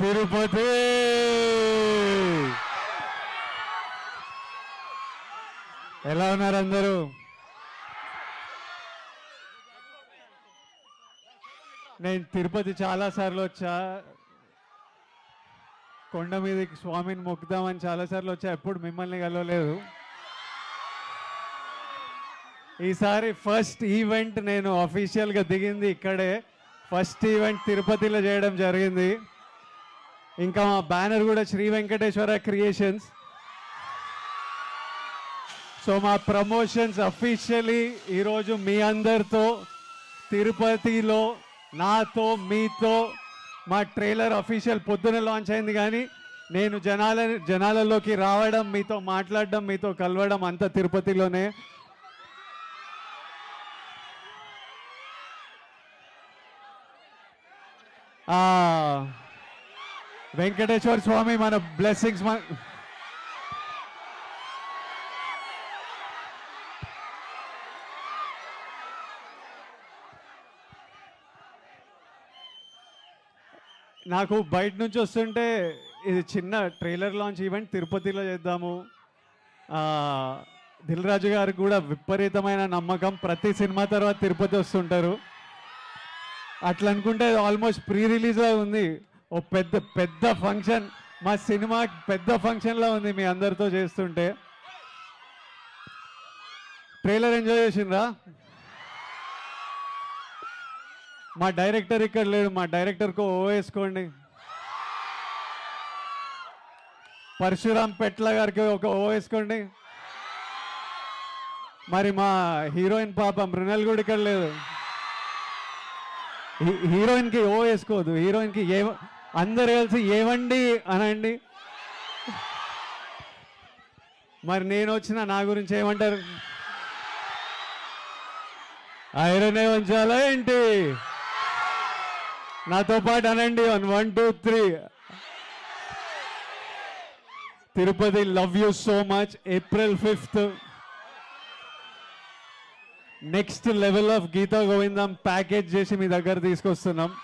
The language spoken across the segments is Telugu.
తిరుపతి. ఎలా ఉన్నారు అందరూ? నేను తిరుపతి చాలా సార్లు వచ్చా. కొండ మీదకి స్వామిని మొక్కుదామని చాలా సార్లు వచ్చా. ఎప్పుడు మిమ్మల్ని కలవలేదు. ఈసారి ఫస్ట్ ఈవెంట్ నేను అఫీషియల్గా దిగింది ఇక్కడే. ఫస్ట్ ఈవెంట్ తిరుపతిలో చేయడం జరిగింది. ఇంకా మా బ్యానర్ కూడా శ్రీ వెంకటేశ్వర క్రియేషన్స్. సో మా ప్రమోషన్స్ అఫీషియలీ ఈరోజు మీ అందరితో తిరుపతిలో నాతో మీతో మా ట్రైలర్ అఫీషియల్ పొద్దున లాంచ్ అయింది కానీ నేను జనాల జనాలలోకి రావడం మీతో మాట్లాడడం మీతో కలవడం అంతా తిరుపతిలోనే. ఆ, వెంకటేశ్వర స్వామి మన బ్లెస్సింగ్స్ మన నాకు బయట నుంచి వస్తుంటే ఇది చిన్న ట్రైలర్ లాంచ్ ఈవెంట్ తిరుపతిలో చేద్దాము. దిల్ రాజు గారికి కూడా విపరీతమైన నమ్మకం. ప్రతి సినిమా తర్వాత తిరుపతి వస్తుంటారు. అట్లా అనుకుంటే ఆల్మోస్ట్ ప్రీ రిలీజ్లో ఉంది. ఓ పెద్ద పెద్ద ఫంక్షన్. మా సినిమా పెద్ద ఫంక్షన్లో ఉంది మీ అందరితో చేస్తుంటే. ట్రైలర్ ఎంజాయ్ చేసిండ్రా? మా డైరెక్టర్ ఇక్కడ లేడు. మా డైరెక్టర్కు ఓ వేసుకోండి. పరశురామ్ పెట్ల గారికి ఒక ఓ వేసుకోండి. మరి మా హీరోయిన్ పాప మృణల్ కూడా ఇక్కడ లేదు. హీ- హీరోయిన్కి ఓ వేసుకోవద్దు. హీరోయిన్కి ఏ అందరు కలిసి ఏవండి అనండి. మరి నేను వచ్చిన నా గురించి ఏమంటారు? ఐరన్ ఉంచాలా ఏంటి? నాతో పాటు అనండి. One one two three. Tirupati love you so much. April fifth. Next level of Geetha Govindam package చేసి మీ దగ్గర తీసుకొస్తున్నాం.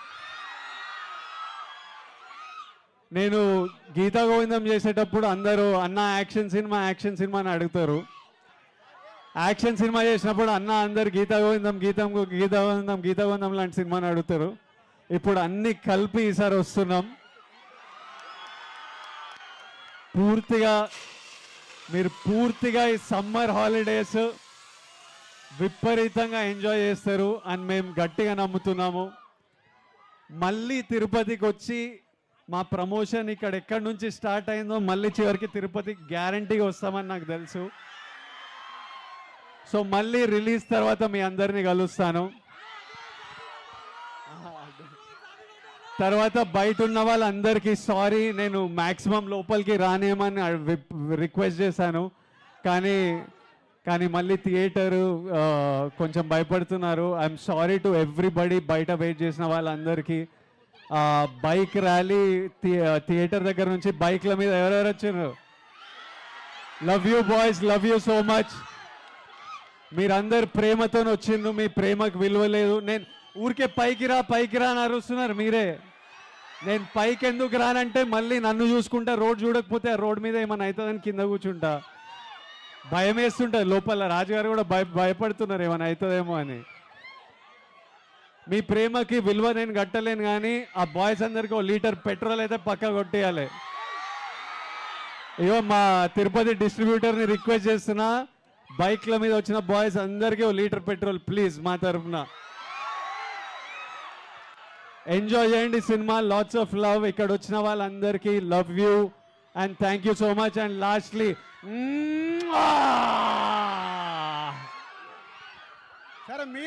నేను గీతా గోవిందం చేసేటప్పుడు అందరూ అన్న యాక్షన్ సినిమా యాక్షన్ సినిమా అని అడుగుతారు. యాక్షన్ సినిమా చేసినప్పుడు అన్న అందరు గీతా గోవిందం గీతం గీతా గోవిందం గీతా గోవిందం లాంటి సినిమాని అడుగుతారు. ఇప్పుడు అన్ని కలిపి ఈసారి వస్తున్నాం. పూర్తిగా మీరు పూర్తిగా ఈ సమ్మర్ హాలిడేస్ విపరీతంగా ఎంజాయ్ చేస్తారు అని మేము గట్టిగా నమ్ముతున్నాము. మళ్ళీ తిరుపతికి వచ్చి మా ప్రమోషన్ ఇక్కడ ఎక్కడి నుంచి స్టార్ట్ అయిందో మళ్ళీ చివరికి తిరుపతి గ్యారంటీగా వస్తామని నాకు తెలుసు. సో మళ్ళీ రిలీజ్ తర్వాత మీ అందరినీ కలుస్తాను. తర్వాత బయట ఉన్న వాళ్ళందరికీ సారీ నేను మ్యాక్సిమం లోపలికి రానేమని రిక్వెస్ట్ చేశాను. కానీ కానీ మళ్ళీ థియేటరు కొంచెం భయపడుతున్నారు. ఐఎమ్ సారీ టు ఎవ్రీబడి బయట వెయిట్ చేసిన వాళ్ళందరికీ. బైక్ ర్యాలీ థియేటర్ దగ్గర నుంచి బైక్ల మీద ఎవరెవరు వచ్చారు? Love you boys love you so much మీరందరు ప్రేమతో వచ్చిండ్రు. మీ ప్రేమకు విలువ లేదు. నేను ఊరికే పైకి రా పైకి రా అని అరుస్తున్నారు మీరే. నేను పైకి ఎందుకు రానంటే మళ్ళీ నన్ను చూసుకుంటా రోడ్ చూడకపోతే ఆ రోడ్ మీద ఏమైనా అవుతుందని కింద కూర్చుంటా. భయం వేస్తుంటుంది. లోపల రాజుగారు కూడా భయ భయపడుతున్నారు. ఏమైనా అవుతుందేమో అని. మీ ప్రేమకి విలువ నేను కట్టలేను కానీ ఆ బాయ్స్ అందరికి ఒక లీటర్ పెట్రోల్ అయితే పక్క కొట్టేయాలి. అయ్యో మా తిరుపతి డిస్ట్రిబ్యూటర్ని రిక్వెస్ట్ చేస్తున్నా బైక్ల మీద వచ్చిన బాయ్స్ అందరికీ ఓ లీటర్ పెట్రోల్ ప్లీజ్ మా తరఫున. ఎంజాయ్ చేయండి సినిమా లాట్స్ ఆఫ్ లవ్ ఇక్కడ వచ్చిన వాళ్ళందరికీ love you and thank you so much and lastly సరే మీ